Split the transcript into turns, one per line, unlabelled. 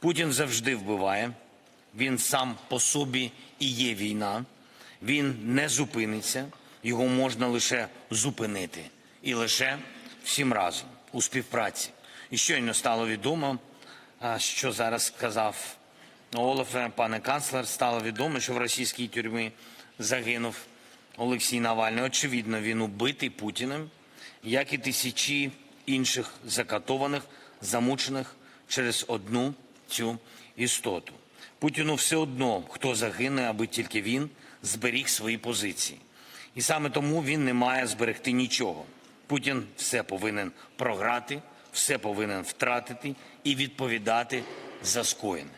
Путін завжди вбиває. Він сам по собі і є війна. Він не зупиниться. Його можна лише зупинити. І лише всім разом у співпраці. І щойно стало відомо, що зараз сказав Олафе, пане канцлер, стало відомо, що в російській тюрмі загинув Олексій Навальний. Очевидно, він убитий Путіним, як і тисячі інших закатованих, замучених через одну цю істоту. Путіну все одно, хто загине, аби тільки він зберіг свої позиції. І саме тому він не має зберегти нічого. Путін все повинен програти, все повинен втратити і відповідати за скоєне.